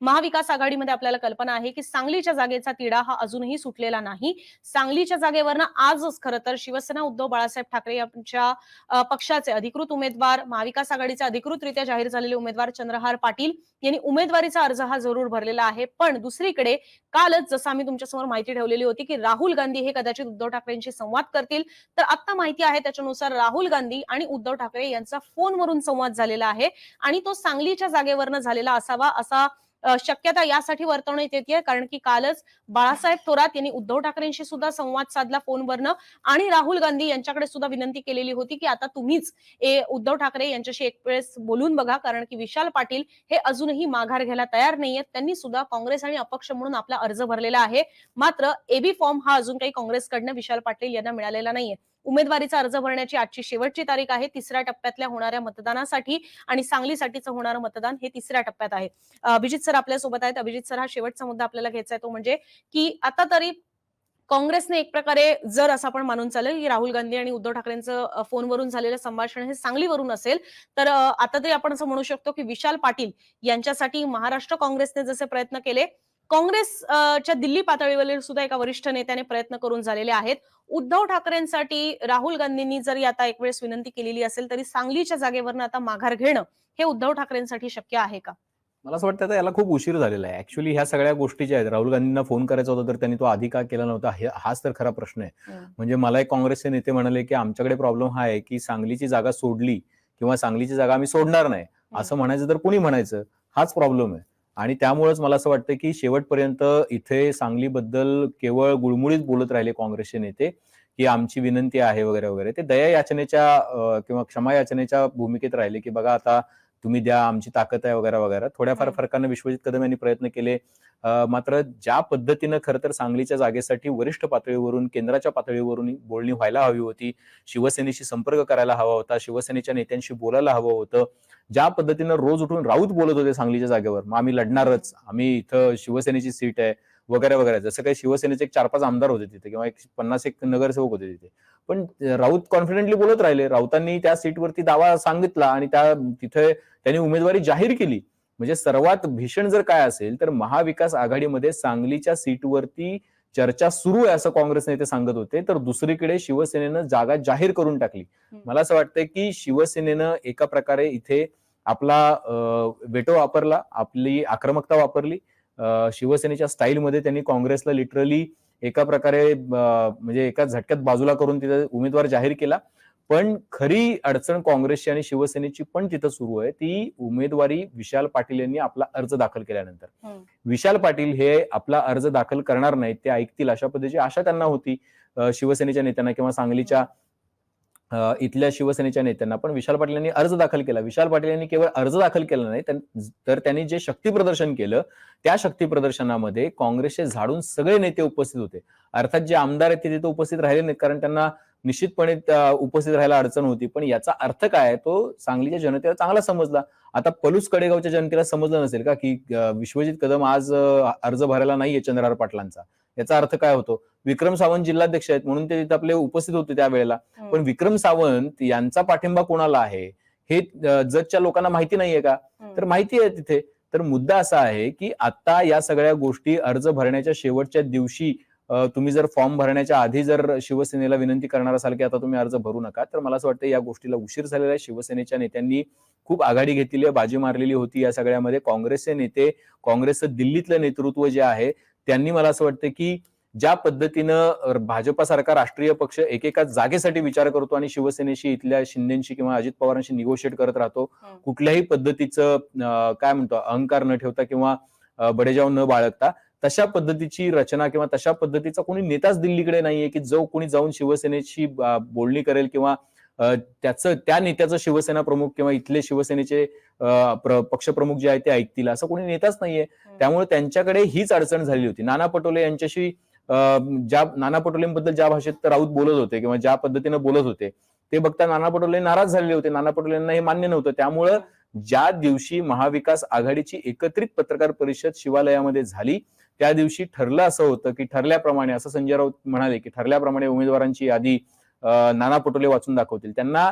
महाविकास आघाडीमध्ये आपल्याला कल्पना आहे की सांगलीच्या जागेचा तिढा हा अजूनही सुटलेला नाही. सांगलीच्या जागेवरनं आजच खरं तर शिवसेना उद्धव बाळासाहेब ठाकरे यांच्या पक्षाचे अधिकृत उमेदवार महाविकास आघाडीचे अधिकृतरित्या जाहीर झालेले उमेदवार चंद्रहार पाटील यांनी उमेदवारीचा अर्ज हा जरूर भरलेला आहे. पण दुसरीकडे कालच जसं आम्ही तुमच्यासमोर माहिती ठेवलेली होती की राहुल गांधी हे कदाचित उद्धव ठाकरेंशी संवाद करतील. तर आता माहिती आहे त्याच्यानुसार राहुल गांधी आणि उद्धव ठाकरे यांचा फोनवरून संवाद झालेला आहे आणि तो सांगलीच्या जागेवरनं झालेला असावा असा शक्यता यासाठी वर्तवण्यात येते कारण की कालच बाळासाहेब थोरात यांनी उद्धव ठाकरेंशी सुद्धा संवाद साधला फोनवरनं. आणि राहुल गांधी यांच्याकडे सुद्धा विनंती केलेली होती की आता तुम्हीच ए उद्धव ठाकरे यांच्याशी एक वेळेस बोलून बघा. कारण की विशाल पाटील हे अजूनही माघार घ्यायला तयार नाहीयेत त्यांनी सुद्धा काँग्रेस आणि अपक्ष म्हणून आपला अर्ज भरलेला आहे. मात्र एबी फॉर्म हा अजून काही काँग्रेसकडनं विशाल पाटील यांना मिळालेला नाहीये. उमेदवारीचा अर्ज भरण्याची आजची शेवटची तारीख आहे. तिसऱ्या टप्प्यातल्या होणाऱ्या मतदानासाठी आणि सांगलीसाठीचं होणारं मतदान हे तिसऱ्या टप्प्यात आहे. अभिजित सर आपल्यासोबत आहेत. अभिजित सर हा शेवटचा मुद्दा आपल्याला घ्यायचा आहे तो म्हणजे की आता तरी काँग्रेसने एक प्रकारे जर असं आपण मानून चालेल की राहुल गांधी आणि उद्धव ठाकरेंचं फोनवरून झालेलं संभाषण हे सांगलीवरून असेल तर आता तरी आपण असं म्हणू शकतो की विशाल पाटील यांच्यासाठी महाराष्ट्र काँग्रेसने जसे प्रयत्न केले काँग्रेस अ, च्या दिल्ली पातळीवरील सुद्धा एका वरिष्ठ नेत्याने प्रयत्न करून झालेले आहेत. उद्धव ठाकरेंसाठी राहुल गांधींनी जरी आता एक वेळेस विनंती केलेली असेल तरी सांगलीच्या जागेवरनं आता माघार घेणं हे उद्धव ठाकरेंसाठी शक्य आहे का? मला असं वाटतं याला खूप उशीर झालेला आहे. ऍक्च्युली ह्या सगळ्या गोष्टी ज्या आहेत राहुल गांधींना फोन करायचा होता तर त्यांनी तो आधी का केला नव्हता. हे हाच तर खरा प्रश्न आहे. हम्म. म्हणजे मला एक काँग्रेसचे नेते म्हणाले की आमच्याकडे प्रॉब्लेम हा आहे की सांगलीची जागा सोडली किंवा सांगलीची जागा आम्ही सोडणार नाही. असं म्हणायचं तर कुणी म्हणायचं? हाच प्रॉब्लेम आहे. आणि त्यामुळेच मला असं वाटतं की शेवटपर्यंत इथे सांगलीबद्दल केवळ गुळमुळीत बोलत राहिले काँग्रेसचे नेते की आमची विनंती आहे वगैरे वगैरे. ते दया याचनेच्या किंवा क्षमा याचनेच्या भूमिकेत राहिले की बघा आता तुम्ही द्या आमची ताकद आहे वगैरे वगैरे. थोड्याफार. फरकानं विश्वजित कदम यांनी प्रयत्न केले. मात्र ज्या पद्धतीनं खरं तर सांगलीच्या जागेसाठी वरिष्ठ पातळीवरून केंद्राच्या पातळीवरून बोलणी व्हायला हवी होती शिवसेनेशी संपर्क करायला हवा होता शिवसेनेच्या नेत्यांशी बोलायला हवं होतं ज्या पद्धतीनं रोज उठून राऊत बोलत होते सांगलीच्या जागेवर मग आम्ही लढणारच आम्ही इथं शिवसेनेची सीट आहे वगैरे वगैरे. जसं काही शिवसेनेचे एक चार पाच आमदार होते तिथे किंवा एक पन्नास एक नगरसेवक होते तिथे. पण राऊत कॉन्फिडेंटली बोलत राहिले. राऊतांनी त्या सीटवरती दावा सांगितला आणि त्या तिथे त्यांनी उमेदवारी जाहीर केली. म्हणजे सर्वात भीषण जर काय असेल तर महाविकास आघाडीमध्ये सांगलीच्या सीटवरती चर्चा सुरू आहे असं काँग्रेस नेते सांगत होते. तर दुसरीकडे शिवसेनेनं जागा जाहीर करून टाकली. मला असं वाटतंय की शिवसेनेनं एका प्रकारे इथे आपला वेटो वापरला आपली आक्रमकता वापरली शिवसेनेच्या स्टाईलमध्ये त्यांनी काँग्रेसला लिटरली एका प्रकारे म्हणजे एका झटक्यात बाजूला करून तिथे उमेदवार जाहीर केला. पण खरी अडचण काँग्रेसची आणि शिवसेनेची पण तिथं सुरू आहे. ती उमेदवारी विशाल पाटील यांनी आपला अर्ज दाखल केल्यानंतर. विशाल पाटील हे आपला अर्ज दाखल करणार नाहीत ते ऐकतील अशा पद्धतीची आशा त्यांना होती. शिवसेनेच्या नेत्यांना किंवा सांगलीच्या इथल्या शिवसेनेच्या नेत्यांना पण विशाल पाटील यांनी अर्ज दाखल केला. विशाल पाटील यांनी केवळ अर्ज दाखल केला नाही तर त्यांनी जे शक्ती प्रदर्शन केलं त्या शक्ती प्रदर्शनामध्ये काँग्रेसचे झाडून सगळे नेते उपस्थित होते. अर्थात जे आमदार आहेत ते तिथे उपस्थित राहिले नाहीत कारण त्यांना निश्चितपणे उपस्थित राहायला अडचण होती. पण याचा अर्थ काय आहे? तो सांगलीच्या जनतेला चांगला समजला. आता पलूस कडेगावच्या जनतेला समजलं नसेल का की विश्वजित कदम आज अर्ज भरायला नाहीये चंद्रहार पाटलांचा. याचा अर्थ काय होतो? विक्रम सावंत जिल्हाध्यक्ष आहेत म्हणून ते तिथे आपले उपस्थित होते त्यावेळेला. पण विक्रम सावंत यांचा पाठिंबा कोणाला आहे? हे अं, जगच्या लोकांना माहिती नाहीये का. तर माहिती आहे तिथे. तर मुद्दा असा आहे की आता या सगळ्या गोष्टी अर्ज भरण्याच्या शेवटच्या दिवशी तुम्ही जर फॉर्म भरण्याच्या आधी जर शिवसेनेला विनंती करणार असाल की आता तुम्ही अर्ज भरू नका तर मला असं वाटतं या गोष्टीला उशीर झालेला आहे. शिवसेनेच्या नेत्यांनी खूप आघाडी घेतलेली आहे बाजी मारलेली होती या सगळ्यामध्ये. काँग्रेसचे नेते काँग्रेसचं दिल्लीतलं नेतृत्व जे आहे त्यांनी मला असं वाटतं की ज्या पद्धतीनं भाजपासारखा राष्ट्रीय पक्ष एकेका जागेसाठी विचार करतो आणि शिवसेनेशी इथल्या शिंदेशी किंवा अजित पवारांशी निगोशिएट करत राहतो. कुठल्याही पद्धतीचं काय म्हणतो अहंकार न ठेवता किंवा बडेजाव न बाळगता तशा पद्धतीची रचना किंवा तशा पद्धतीचा कोणी नेताच दिल्लीकडे नाहीये की जो कोणी जाऊन शिवसेनेची अं, बोलणी करेल किंवा त्याचं त्या नेत्याचं शिवसेना प्रमुख किंवा इथले शिवसेनेचे पक्षप्रमुख जे आहेत ते ऐकतील. असं कोणी नेताच नाहीये. त्यामुळे त्यांच्याकडे हीच अडचण झाली होती. नाना पटोले यांच्याशी ज्या नाना पटोलेंबद्दल ज्या भाषेत राऊत बोलत होते किंवा ज्या पद्धतीनं बोलत होते ते बघता नाना पटोले नाराज झालेले होते. नाना पटोले यांना हे मान्य नव्हतं. त्यामुळं ज्या दिवशी महाविकास आघाडीची एकत्रित पत्रकार परिषद शिवालयामध्ये झाली त्या दिवशी ठरलं असं होतं की ठरल्याप्रमाणे असं संजय राऊत म्हणाले की ठरल्याप्रमाणे उमेदवारांची यादी नाना पटोले वाचून दाखवतील. त्यांना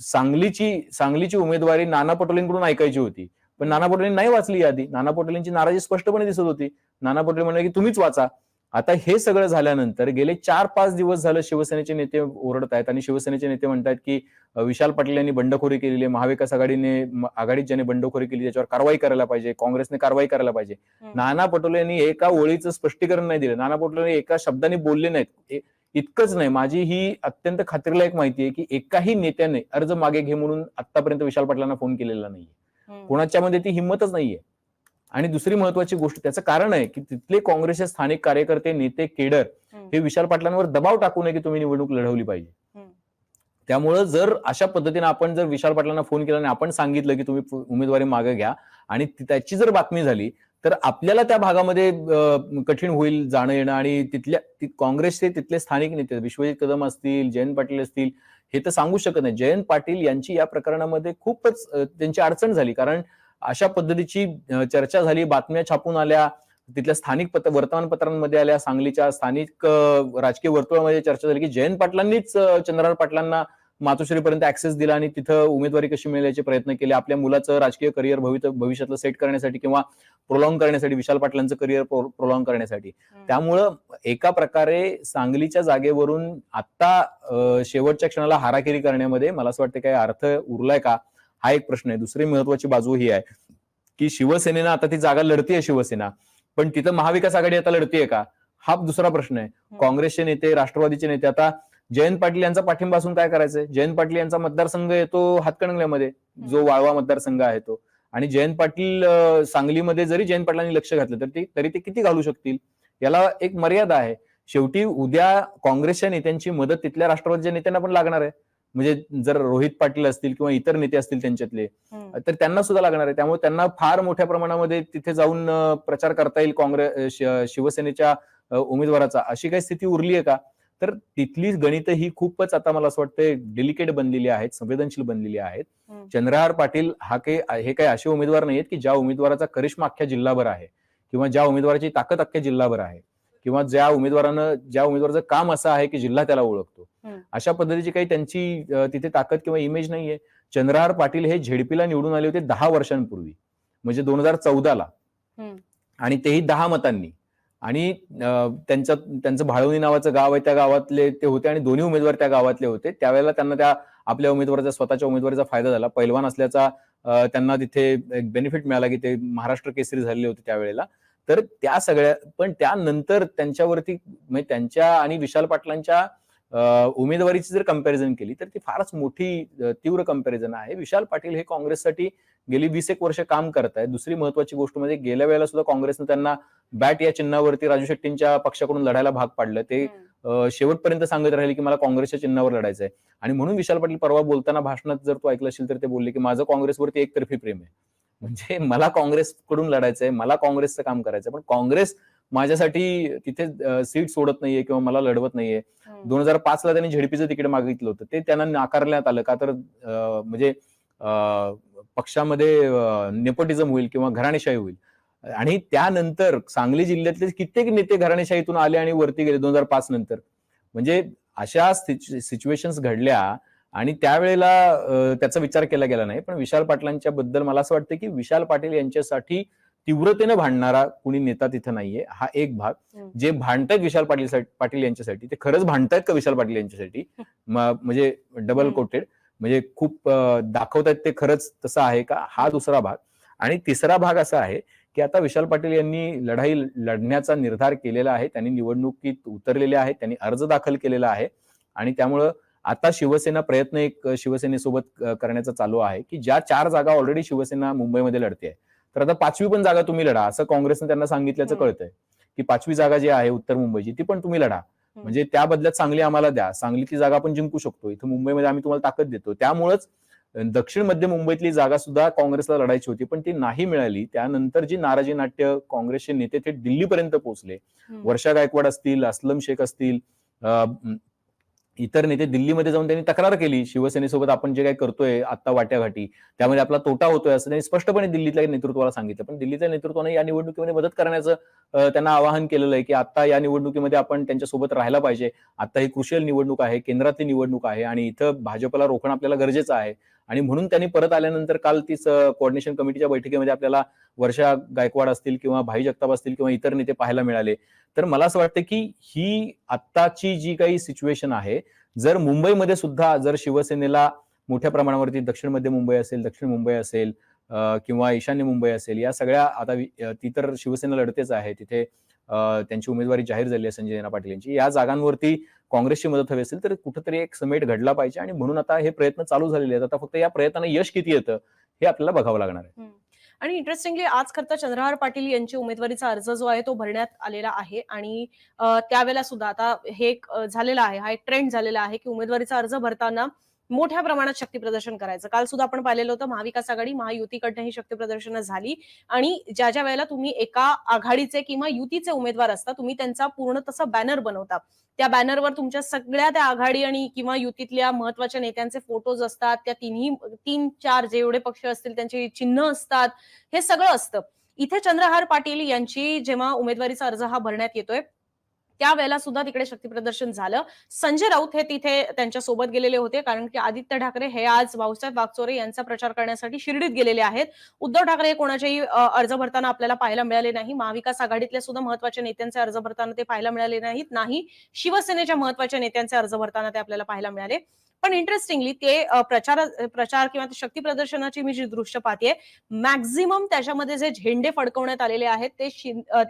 सांगलीची सांगलीची उमेदवारी नाना पटोलेंकडून ऐकायची होती. पण नाना पटोलेंनी नाही वाचली यादी. नाना पटोलेंची नाराजी स्पष्टपणे दिसत होती. नाना पटोले म्हणले की तुम्हीच वाचा. आता हे सगळं झाल्यानंतर गेले चार पाच दिवस झालं शिवसेनेचे नेते ओरडत आहेत आणि शिवसेनेचे नेते म्हणतात की विशाल पाटील यांनी बंडखोरी केलेली आहे. महाविकास आघाडीने आघाडीत ज्याने बंडखोरी केली त्याच्यावर कारवाई करायला पाहिजे. काँग्रेसने कारवाई करायला पाहिजे. नाना पटोले यांनी एका ओळीचं स्पष्टीकरण नाही दिलं. नाना पटोले एका शब्दाने बोलले नाहीत. इतकंच नाही माझी ही अत्यंत खात्रीलायक माहिती आहे की एकाही नेत्याने अर्ज मागे घे म्हणून आतापर्यंत विशाल पाटलांना फोन केलेला नाहीये. कोणाच्या मध्ये ती हिंमतच नाहीये आणि दुसरी महत्वाची गोष्ट त्याचं कारण आहे की तिथले काँग्रेसचे स्थानिक कार्यकर्ते नेते केडर. हे विशाल पाटलांवर दबाव टाकू नये की तुम्ही निवडणूक लढवली पाहिजे. त्यामुळं जर अशा पद्धतीने आपण जर विशाल पाटलांना फोन केला आणि आपण सांगितलं की तुम्ही उमेदवारी मागे घ्या आणि त्याची जर बातमी झाली तर आपल्याला त्या भागामध्ये कठीण होईल जाणं येणं आणि तिथल्या काँग्रेसचे तिथले स्थानिक नेते विश्वजित कदम असतील जयंत पाटील असतील हे तर सांगू शकत नाही. जयंत पाटील यांची या प्रकरणामध्ये खूपच त्यांची अडचण झाली. कारण अशा पद्धतीची चर्चा झाली बातम्या छापून आल्या तिथल्या स्थानिक पत्र वर्तमानपत्रांमध्ये आल्या सांगलीच्या स्थानिक राजकीय वर्तुळामध्ये चर्चा झाली की जयंत पाटलांनीच चंद्रहार पाटलांना मातोश्रीपर्यंत ऍक्सेस दिला आणि तिथं उमेदवारी कशी मिळायचे प्रयत्न केले. आपल्या मुलाचं राजकीय करिअर भविष्यातलं सेट करण्यासाठी किंवा प्रोलॉंग करण्यासाठी विशाल पाटलांचं करिअर प्रोलॉंग करण्यासाठी. त्यामुळं एका प्रकारे सांगलीच्या जागेवरून आता शेवटच्या क्षणाला हाराकिरी करण्यामध्ये मला असं वाटतं काही अर्थ उरलाय का? हा एक प्रश्न आहे. दुसरी महत्वाची बाजू ही आहे की शिवसेनेनं आता ती जागा लढतीये शिवसेना. पण तिथं महाविकास आघाडी आता लढतीये का? हा दुसरा प्रश्न आहे. काँग्रेसचे नेते राष्ट्रवादीचे नेते आता जयंत पाटील यांचा पाठिंबा असून काय करायचंय? जयंत पाटील यांचा मतदारसंघ येतो हातकणंगल्यामध्ये जो वाळवा मतदारसंघ आहे तो. आणि जयंत पाटील सांगलीमध्ये जरी जयंत पाटलांनी लक्ष घातलं तर ते तरी ते किती घालू शकतील? याला एक मर्यादा आहे. शेवटी उद्या काँग्रेसच्या नेत्यांची मदत तिथल्या राष्ट्रवादीच्या नेत्यांना पण लागणार आहे. म्हणजे जर रोहित पाटील असतील किंवा इतर नेते असतील त्यांच्यातले. तर त्यांना सुद्धा लागणार आहे. त्यामुळे त्यांना फार मोठ्या प्रमाणामध्ये तिथे जाऊन प्रचार करता येईल काँग्रेस शिवसेनेच्या उमेदवाराचा. अशी काही स्थिती उरली आहे का? तर तिथली गणित ही खूपच आता मला असं वाटतं डेलिकेट बनलेली आहेत संवेदनशील बनलेली आहेत. चंद्रहार पाटील हा काही हे काही असे उमेदवार नाहीत की ज्या उमेदवाराचा करिश्मा अख्ख्या जिल्हाभर आहे किंवा ज्या उमेदवाराची ताकद अख्ख्या जिल्हाभर आहे किंवा ज्या उमेदवारानं ज्या उमेदवाराचं काम असं आहे की जिल्हा त्याला ओळखतो. अशा पद्धतीची काही त्यांची तिथे ताकद किंवा इमेज नाहीये चंद्रहार पाटील हे झेडपीला निवडून आले होते दहा वर्षांपूर्वी म्हणजे दोन हजार चौदाला. आणि तेही दहा मतांनी आणि त्यांचं त्यांच्या त्यांचं भाळवणी नावाचं गाव आहे त्या गावातले ते होते आणि दोन्ही उमेदवार त्या गावातले होते. त्यावेळेला त्यांना त्या आपल्या उमेदवाराचा स्वतःच्या उमेदवारीचा फायदा झाला. पैलवान असल्याचा त्यांना तिथे एक बेनिफिट मिळाला की ते महाराष्ट्र केसरी झालेले होते त्यावेळेला. तर त्या सगळ्या पण त्यानंतर त्यांच्यावरती म्हणजे त्यांच्या आणि विशाल पाटलांच्या उमेदवारीची जर कंपॅरिझन केली तर ती फारच मोठी तीव्र कंपॅरिझन आहे. विशाल पाटील हे काँग्रेससाठी गेली वीस एक वर्ष काम करत आहे दुसरी महत्वाची गोष्ट म्हणजे गेल्या वेळेला सुद्धा काँग्रेसनं त्यांना बॅट या चिन्हावरती राजू शेट्टींच्या पक्षाकडून लढायला भाग पाडलं. ते शेवटपर्यंत सांगत राहिले की मला काँग्रेसच्या चिन्हावर लढायचं आहे. आणि म्हणून विशाल पाटील परवा बोलताना भाषणात जर तू ऐकलं असेल तर ते बोलले की माझं काँग्रेसवरती एकतर्फी प्रेम आहे. म्हणजे मला काँग्रेसकडून लढायचं आहे मला काँग्रेसचं काम करायचं पण काँग्रेस माझ्यासाठी तिथे सीट सोडत नाहीये किंवा मला लढवत नाहीये. दोन हजार पाच ला त्यांनी झेडपीचं तिकीट मागितलं होतं. ते त्यांना नाकारण्यात आलं का तर म्हणजे पक्षामध्ये नेपोटिझम होईल किंवा घराणेशाही होईल. आणि त्यानंतर सांगली जिल्ह्यातले कित्येक नेते घराणेशाहीतून आले आणि वरती गेले दोन हजार पाच नंतर. म्हणजे अशा सिच्युएशन्स घडल्या आणि त्यावेळेला त्याचा विचार केला गेला नाही. पण विशाल पाटलांच्या बद्दल मला असं वाटतं की विशाल पाटील यांच्यासाठी तीव्रतेनं भांडणारा कुणी नेता तिथं नाहीये. हा एक भाग. जे भांडतायत विशाल पाटील पाटील यांच्यासाठी ते खरंच भांडतायत का विशाल पाटील यांच्यासाठी? म्हणजे डबल. कोटेड म्हणजे खूप दाखवतायत ते खरंच तसं आहे का? हा दुसरा भाग. आणि तिसरा भाग असा आहे की आता विशाल पाटील यांनी लढाई लढण्याचा निर्धार केलेला आहे त्यांनी निवडणुकीत उतरलेले आहेत त्यांनी अर्ज दाखल केलेला आहे आणि त्यामुळं आता शिवसेना प्रयत्न एक शिवसेनेसोबत करण्याचा चालू आहे की ज्या चार जागा ऑलरेडी शिवसेना मुंबईमध्ये लढते तर आता पाचवी पण जागा तुम्ही लढा असं काँग्रेसनं त्यांना सांगितल्याचं. कळतंय की पाचवी जागा जी आहे उत्तर मुंबईची ती पण तुम्ही लढा. म्हणजे त्या बदल्यात सांगली आम्हाला द्या सांगलीतली जागा आपण जिंकू शकतो इथं मुंबईमध्ये आम्ही तुम्हाला ताकद देतो. त्यामुळेच दक्षिण मध्य मुंबईतली जागा सुद्धा काँग्रेसला लढायची होती पण ती नाही मिळाली. त्यानंतर जी नाराजी नाट्य काँग्रेसचे नेते ते दिल्लीपर्यंत पोहोचले. वर्षा गायकवाड असतील असलम शेख असतील अं, इतर नेते दिल्लीमध्ये जाऊन त्यांनी तक्रार केली शिवसेनेसोबत आपण जे काही करतोय आता वाट्याघाटी त्यामध्ये आपला तोटा होतोय असं त्यांनी स्पष्टपणे दिल्लीतल्या नेतृत्वाला सांगितलं. पण दिल्लीच्या नेतृत्वाने या निवडणुकीमध्ये मदत करण्याचं त्यांना आवाहन केलेलं आहे की आता या निवडणुकीमध्ये आपण त्यांच्यासोबत राहायला पाहिजे. आता ही क्रुशियल निवडणूक आहे केंद्रातली निवडणूक आहे आणि इथं भाजपला रोखणं आपल्याला गरजेचं आहे. आणि म्हणून त्यांनी परत आल्यानंतर काल तीच कोऑर्डिनेशन कमिटीच्या बैठकीमध्ये आपल्याला वर्षा गायकवाड असतील किंवा भाई जगताप असतील किंवा इतर नेते पाहायला मिळाले. तर मला असं वाटतं की ही आत्ताची जी काही सिच्युएशन आहे जर मुंबईमध्ये सुद्धा जर शिवसेनेला मोठ्या प्रमाणावरती दक्षिण मध्य मुंबई असेल दक्षिण मुंबई असेल किंवा ईशान्य मुंबई असेल या सगळ्या आता ती तर शिवसेना लढतेच आहे. तिथे त्यांची उमेदवारी जाहीर झाली आहे संजय जैना पाटील यांची या जागांवरती काँग्रेसची मदत हवी असेल तर कुठेतरी एक समेट घडला पाहिजे आणि म्हणून आता हे प्रयत्न चालू झालेले आहेत. आता फक्त या प्रयत्नांना यश किती येतं हे आपल्याला बघावं लागणार आहे. आणि इंटरेस्टिंगली आज खरं तर चंद्रहार पाटील यांची उमेदवारीचा अर्ज जो आहे तो भरण्यात आलेला आहे आणि त्यावेळेला सुद्धा आता हे एक झालेला आहे हा एक ट्रेंड झालेला आहे की उमेदवारीचा अर्ज भरताना मोठ्या प्रमाणात शक्ती प्रदर्शन करायचं. काल सुद्धा आपण पाहिलेलं होतं महाविकास आघाडी महायुतीकडनं ही शक्ती प्रदर्शन झाली. आणि ज्या ज्या वेळेला तुम्ही एका आघाडीचे किंवा युतीचे उमेदवार असता तुम्ही त्यांचा पूर्ण तसा बॅनर बनवता. त्या बॅनरवर तुमच्या सगळ्या त्या आघाडी आणि किंवा युतीतल्या महत्त्वाच्या नेत्यांचे फोटोज असतात त्या तिन्ही तीन चार जेवढे पक्ष असतील त्यांची चिन्ह असतात हे सगळं असतं. इथे चंद्रहार पाटील यांची जेव्हा उमेदवारीचा अर्ज हा भरण्यात येतोय त्यावेळेला सुद्धा तिकडे शक्ती प्रदर्शन झालं. संजय राऊत हे तिथे त्यांच्यासोबत गेलेले होते कारण की आदित्य ठाकरे हे आज भाऊसाहेब वागचोरे यांचा प्रचार करण्यासाठी शिर्डीत गेलेले आहेत. उद्धव ठाकरे हे अर्ज भरताना आपल्याला पाहायला मिळाले नाही. महाविकास आघाडीतल्या सुद्धा महत्त्वाच्या नेत्यांचे अर्ज भरताना ते पाहायला मिळाले नाहीत. नाही शिवसेनेच्या महत्त्वाच्या नेत्यांचे अर्ज भरताना ते आपल्याला पाहायला मिळाले. पण इंटरेस्टिंगली ते प्रचार प्रचार किंवा शक्ती प्रदर्शनाची मी जी दृश्य पाहते मॅक्झिमम त्याच्यामध्ये जे झेंडे फडकवण्यात आलेले आहेत ते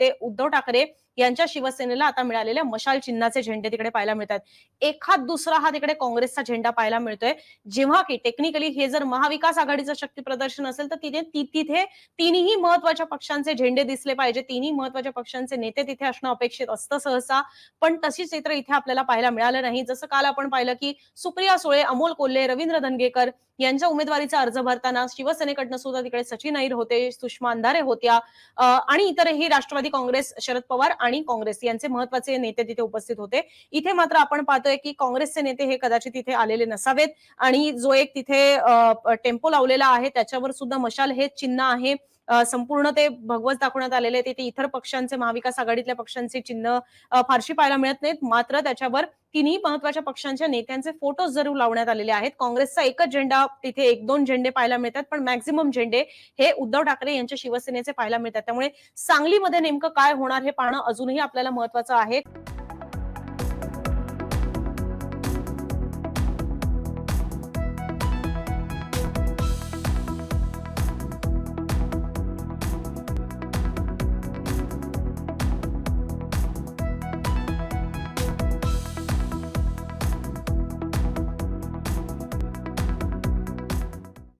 ते उद्धव ठाकरे यांच्या शिवसेनेला आता मिळालेल्या मशाल चिन्हाचे झेंडे तिकडे पाहायला मिळतात. एखाद दुसरा हा तिकडे काँग्रेसचा झेंडा पाहायला मिळतोय. जेव्हा की टेक्निकली हे जर महाविकास आघाडीचं शक्ती प्रदर्शन असेल तर तिथे तिथे तिन्ही महत्त्वाच्या पक्षांचे झेंडे दिसले पाहिजे. तिन्ही महत्त्वाच्या पक्षांचे नेते तिथे असणं अपेक्षित असतं सहसा. पण तशी चित्र इथे आपल्याला पाहायला मिळालं नाही. जसं काल आपण पाहिलं की सुप्रिया सुळे अमोल कोल्हे रवींद्र धनगेकर यांच्या उमेदवारीचा अर्ज भरताना शिवसेनेकडनं सुद्धा तिकडे सचिन अहिर होते सुषमा अंधारे होत्या आणि इतरही राष्ट्रवादी काँग्रेस शरद पवार आणि काँग्रेस यांचे महत्त्वाचे नेते तिथे उपस्थित होते. इथे मात्र आपण पाहतोय की काँग्रेसचे नेते हे कदाचित तिथे आलेले नसावेत आणि जो एक तिथे टेम्पो लावलेला आहे त्याच्यावर सुद्धा मशाल हे चिन्ह आहे. संपूर्ण ते भगवत दाखवण्यात आलेले आहे. तिथे इतर पक्षांचे महाविकास आघाडीतल्या पक्षांचे चिन्ह फारशी पाहायला मिळत नाहीत. मात्र त्याच्यावर तिन्ही महत्त्वाच्या पक्षांच्या नेत्यांचे फोटो जरूर लावण्यात आलेले आहेत. काँग्रेसचा एकच झेंडा तिथे एक दोन झेंडे पाहायला मिळतात पण मॅक्झिमम झेंडे हे उद्धव ठाकरे यांच्या शिवसेनेचे पाहायला मिळतात. त्यामुळे सांगलीमध्ये नेमकं काय होणार हे पाहणं अजूनही आपल्याला महत्वाचं आहे.